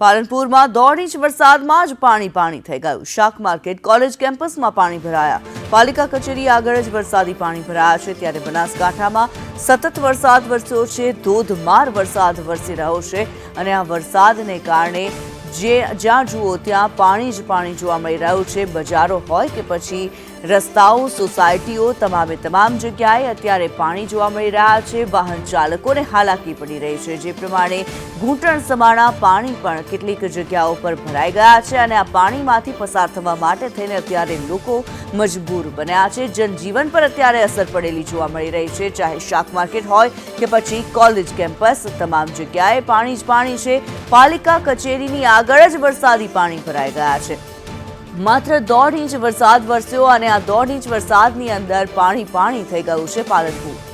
પાલનપુરમાં દોઢ ઇંચ વરસાદમાં જ પાણી પાણી થઈ ગયું. શાક માર્કેટ, કોલેજ કેમ્પસમાં પાણી ભરાયા. પાલિકા કચેરી આગળ જ વરસાદી પાણી ભરાયા છે. ત્યારે બનાસકાંઠામાં સતત વરસાદ વરસ્યો છે. ધોધમાર વરસાદ વરસી રહ્યો છે અને આ વરસાદને કારણે જે જ્યાં જુઓ ત્યાં પાણી જ પાણી જોવા મળી રહ્યું છે. બજારો હોય કે પછી રસ્તાઓ, સોસાયટીઓ તમામે તમામ જગ્યાએ અત્યારે પાણી જોવા મળી રહ્યા છે. વાહન ચાલકોને હાલાકી પડી રહી છે. જે પ્રમાણે ઘૂંટણ સમાણા પાણી પણ કેટલીક જગ્યાઓ પર ભરાઈ ગયા છે અને આ પાણીમાંથી પસાર થવા માટે થઈને અત્યારે લોકો મજબૂર બન્યા છે. જનજીવન પર અત્યારે અસર પડેલી જોવા મળી રહી છે. ચાહે શાક માર્કેટ હોય કે પછી કોલેજ કેમ્પસ, તમામ જગ્યાએ પાણી જ પાણી છે. પાલિકા કચેરીની આગળ જ વરસાદી પાણી ભરાઈ ગયા છે. માત્ર દોઢ ઇંચ વરસાદ વરસ્યો અને આ દોઢ ઇંચ વરસાદની અંદર પાણી પાણી થઈ ગયું છે પાલનપુર.